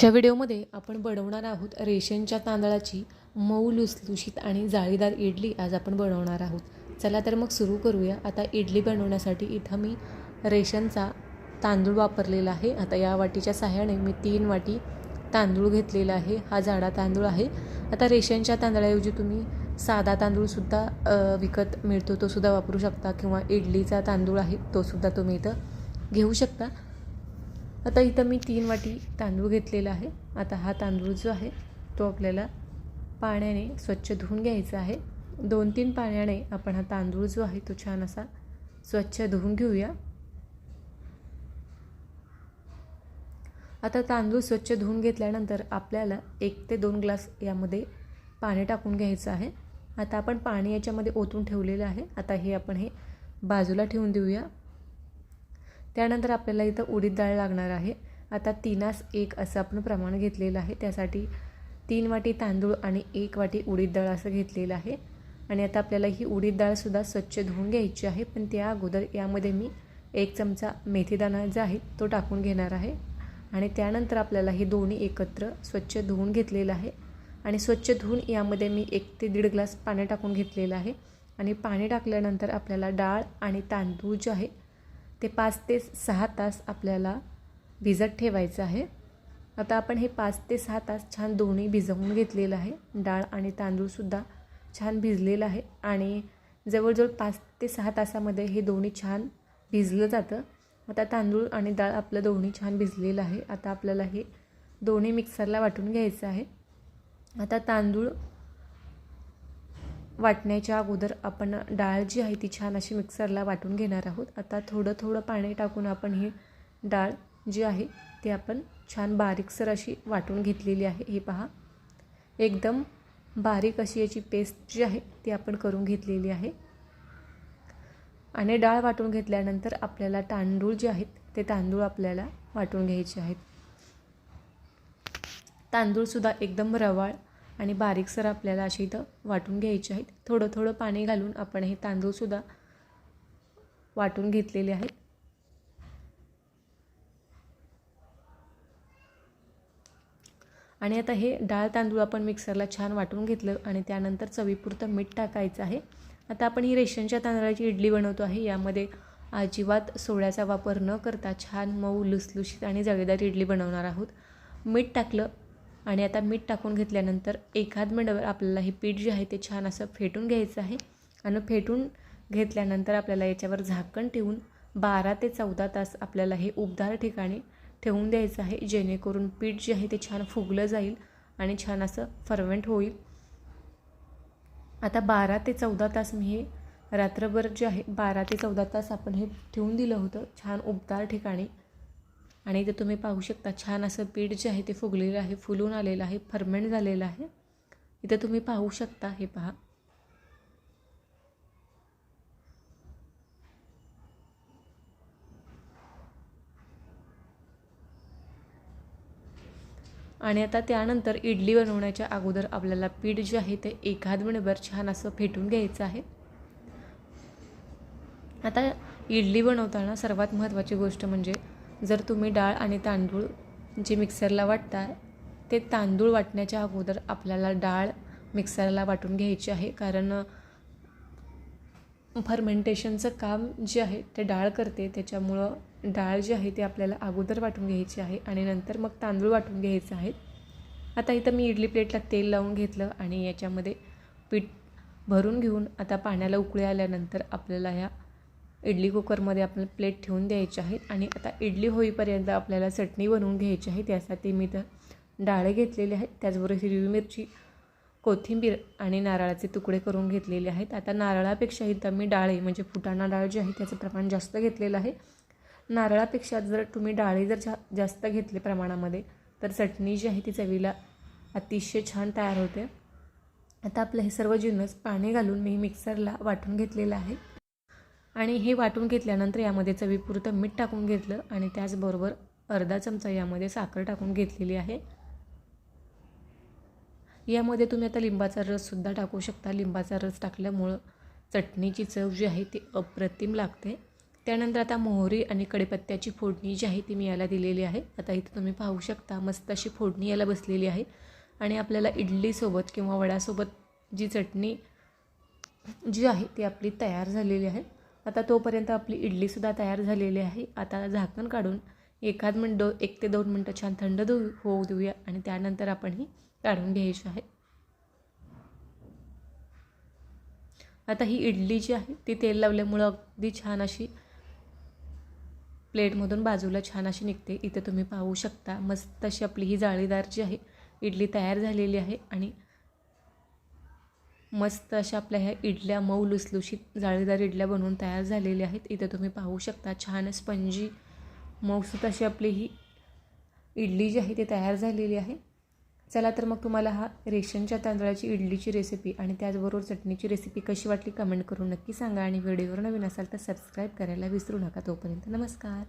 ह्या व्हिडिओमध्ये आपण बनवणार आहोत रेशनच्या तांदळाची मऊ लुसलुशीत आणि जाळीदार इडली आज आपण बनवणार आहोत. चला तर मग सुरू करूया. आता इडली बनवण्यासाठी इथं मी रेशनचा तांदूळ वापरलेला आहे. आता या वाटीच्या सहाय्याने मी तीन वाटी तांदूळ घेतलेला आहे. हा जाडा तांदूळ आहे. आता रेशनच्या तांदळाऐवजी तुम्ही साधा तांदूळसुद्धा विकत मिळतो तोसुद्धा वापरू शकता किंवा इडलीचा तांदूळ आहे तोसुद्धा तुम्ही इथं घेऊ शकता. आता इथं मी तीन वाटी तांदूळ घेतलेला आहे. आता हा तांदूळ जो आहे तो आपल्याला पाण्याने स्वच्छ धुवून घ्यायचा आहे. दोन तीन पाण्याने आपण हा तांदूळ जो आहे तो छान असा स्वच्छ धुवून घेऊया. आता तांदूळ स्वच्छ धुवून घेतल्यानंतर आपल्याला एक ते दोन ग्लास यामध्ये पाणी टाकून घ्यायचं आहे. आता आपण पाणी याच्यामध्ये ओतून ठेवलेलं आहे. आता हे आपण हे बाजूला ठेवून देऊया. त्यानंतर आपल्याला इथं उडीद डाळ लागणार आहे. आता तीनास एक असं आपण प्रमाण घेतलेलं आहे. त्यासाठी तीन वाटी तांदूळ आणि एक वाटी उडीद डाळ असं घेतलेलं आहे. आणि आता आपल्याला ही उडीद डाळसुद्धा स्वच्छ धुवून घ्यायची आहे. पण त्या अगोदर यामध्ये मी एक चमचा मेथीदाणा जो आहे तो टाकून घेणार आहे. आणि त्यानंतर आपल्याला हे दोन्ही एकत्र स्वच्छ धुवून घेतलेलं आहे. आणि स्वच्छ धुवून यामध्ये मी एक ते दीड ग्लास पाणी टाकून घेतलेलं आहे. आणि पाणी टाकल्यानंतर आपल्याला डाळ आणि तांदूळ जे आहे ते पाच ते सहा तास आपल्याला भिजत ठेवायचं आहे. आता आपण हे पाच ते सहा तास छान दोन्ही भिजवून घेतलेलं आहे. डाळ आणि तांदूळसुद्धा छान भिजलेलं आहे. आणि जवळजवळ पाच ते सहा तासामध्ये हे दोन्ही छान भिजलं जातं. आता तांदूळ आणि डाळ आपलं दोन्ही छान भिजलेलं आहे. आता आपल्याला हे दोन्ही मिक्सरला वाटून घ्यायचं आहे. आता तांदूळ वाटण्याच्या अगोदर आपण डाळ जी आहे ती छान अशी मिक्सरला वाटून घेणार आहोत. आता थोडं थोडं पाणी टाकून आपण ही डाळ जी आहे ती आपण छान बारीकसर अशी वाटून घेतलेली आहे. हे पहा. एकदम बारीक अशी याची पेस्ट जी आहे ती आपण करून घेतलेली आहे. आणि डाळ वाटून घेतल्यानंतर आपल्याला तांदूळ जे आहेत ते तांदूळ आपल्याला वाटून घ्यायचे आहेत. तांदूळसुद्धा एकदम रवाळ आणि बारीकसर आपल्याला अशी इथं वाटून घ्यायचे आहेत. थोडं थोडं पाणी घालून आपण हे तांदूळसुद्धा वाटून घेतलेले आहेत. आणि आता हे डाळ तांदूळ आपण मिक्सरला छान वाटून घेतलं आणि त्यानंतर चवीपुरतं मीठ टाकायचं आहे. आता आपण ही रेशनच्या तांदळाची इडली बनवतो आहे. यामध्ये अजिबात सोड्याचा वापर न करता छान मऊ लुसलुशीत आणि जळेदार इडली बनवणार आहोत. मीठ टाकलं आणि आता मीठ टाकून घेतल्यानंतर एखाद मिनिटवर आपल्याला हे पीठ जे आहे ते छान असं फेटून घ्यायचं आहे. आणि फेटून घेतल्यानंतर आपल्याला याच्यावर झाकण ठेवून बारा ते चौदा तास आपल्याला हे उबदार ठिकाणी ठेवून द्यायचं आहे. जेणेकरून पीठ जे आहे ते छान फुगलं जाईल आणि छान असं फर्मेंट होईल. आता बारा ते चौदा तास मी हे रात्रभर जे आहे बारा ते चौदा तास आपण हे ठेवून दिलं होतं. छान उबदार ठिकाणी आणि इथे तुम्ही पाहू शकता छान असं पीठ जे आहे ते फुगलेलं आहे फुलून आलेलं आहे फर्मेंट झालेलं आहे. इथे तुम्ही पाहू शकता हे पहा. आणि आता त्यानंतर इडली बनवण्याच्या अगोदर आपल्याला पीठ जे आहे ते एखाद मिनिटभर छान असं फेटून घ्यायचं आहे. आता इडली बनवताना सर्वात महत्त्वाची गोष्ट म्हणजे जर तुम्ही डाळ आणि तांदूळ जे मिक्सरला वाटता ते तांदूळ वाटण्याच्या अगोदर आपल्याला डाळ मिक्सरला वाटून घ्यायची आहे. कारण फर्मेंटेशनचं काम जे आहे ते डाळ करते. त्याच्यामुळं डाळ जी आहे ती आपल्याला अगोदर वाटून घ्यायची आहे आणि नंतर मग तांदूळ वाटून घ्यायचं आहे. आता इथं मी इडली प्लेटला तेल लावून घेतलं आणि याच्यामध्ये पीठ भरून घेऊन आता पाण्याला उकळी आल्यानंतर आपल्याला ह्या इडली कुकरमध्ये आपल्याला प्लेट ठेवून द्यायची आहेत आणि आता इडली होईपर्यंत आपल्याला चटणी बनवून घ्यायची आहे. त्यासाठी मी तर डाळे घेतलेले आहेत. त्याचबरोबर हिरवी मिरची कोथिंबीर आणि नारळाचे तुकडे करून घेतलेले आहेत. आता नारळापेक्षा इथं मी डाळे म्हणजे फुटाणा डाळ जी आहे त्याचं प्रमाण जास्त घेतलेलं आहे. नारळापेक्षा जर तुम्ही डाळे जर जा जास्त घेतले प्रमाणामध्ये तर चटणी जी आहे ती चवीला अतिशय छान तयार होते. आता आपलं हे सर्व जिन्नस पाणी घालून मी मिक्सरला वाटून घेतलेलं आहे. आणि हे वाटून घेतल्यानंतर यामध्ये चवीपुरतं मीठ टाकून घेतलं आणि त्याचबरोबर अर्धा चमचा यामध्ये साखर टाकून घेतलेली आहे. यामध्ये तुम्ही आता लिंबाचा रससुद्धा टाकू शकता. लिंबाचा रस टाकल्यामुळं चटणीची चव जी आहे ती अप्रतिम लागते. त्यानंतर आता मोहरी आणि कढीपत्त्याची फोडणी जी आहे ती मी याला दिलेली आहे. आता इथे तुम्ही पाहू शकता मस्त अशी फोडणी याला बसलेली आहे. आणि आपल्याला इडलीसोबत किंवा वड्यासोबत जी चटणी जी आहे ती आपली तयार झालेली आहे. आता तोपर्यंत आपली इडलीसुद्धा तयार झालेली आहे. आता झाकण काढून एखाद मिनटं एक ते दोन मिनटं छान थंड देऊ होऊ देऊया आणि त्यानंतर आपण ही काढून घ्यायची आहे. आता ही इडली जी आहे ती तेल लावल्यामुळं अगदी छान अशी प्लेटमधून बाजूला छान अशी निघते. इथे तुम्ही पाहू शकता मस्त अशी आपली ही जाळीदार जी आहे इडली तयार झालेली आहे आणि मस्त अशा आपल्या ह्या इडल्या मऊ लुसलुशीत जाळीदार इडल्या बनवून तयार झालेल्या आहेत. इथं तुम्ही पाहू शकता छान स्पंजी मऊसूत अशी आपली ही इडली जी आहे ती तयार झालेली आहे. चला तर मग तुम्हाला हा रेशनच्या तांदळाची इडलीची रेसिपी आणि त्याचबरोबर चटणीची रेसिपी कशी वाटली कमेंट करून नक्की सांगा आणि व्हिडिओवर नवीन असाल तर सबस्क्राईब करायला विसरू नका. तोपर्यंत नमस्कार.